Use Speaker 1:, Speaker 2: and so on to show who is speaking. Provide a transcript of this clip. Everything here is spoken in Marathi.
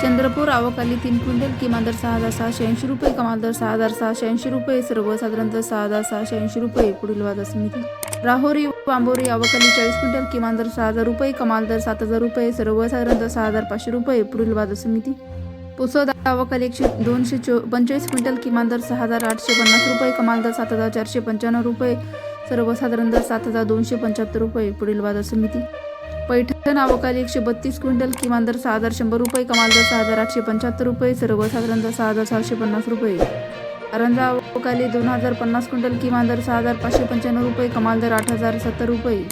Speaker 1: चंद्रपूर आवकाली तीन क्विंटल किमान दर सहा हजार सहाशे ऐंशी रुपये कमाल दर सहा हजार सहाशे ऐंशी रुपये सर्वसाधारण दर सहा हजार सहाशे ऐंशी रुपये पुढील वाद समिती राहोरी बांबोरी आवकाली चाळीस क्विंटल किमान दर सहा हजार रुपये कमाल दर सात हजार रुपये सर्वसाधारण दर सहा हजार पाचशे रुपये पुढील वाद समिती पुसद आवकाली एकशे दोनशे चो पंचवीस क्विंटल किमान दर सहा हजार आठशे पन्नास रुपये कमाल दर सात हजार चारशे पंच्याण्णव रुपये सर्वसाधारण दर सात हजार दोनशे पंच्याहत्तर रुपये पुढील वाद समिती पैठण अवकाली एकशे बत्तीस क्विंटल किमान दर सहा हजार शंभर रुपये कमाल दर सहा हजार आठशे पंच्याहत्तर रुपये सर्वसाधारण दर सहा हजार सहाशे पन्नास रुपये. अरंजा अवकाली दोन हजार पन्नास क्विंटल किमान दर सहा हजार पाचशे पंच्याण्णव रुपये कमाल दर आठ हजार सत्तर रुपये.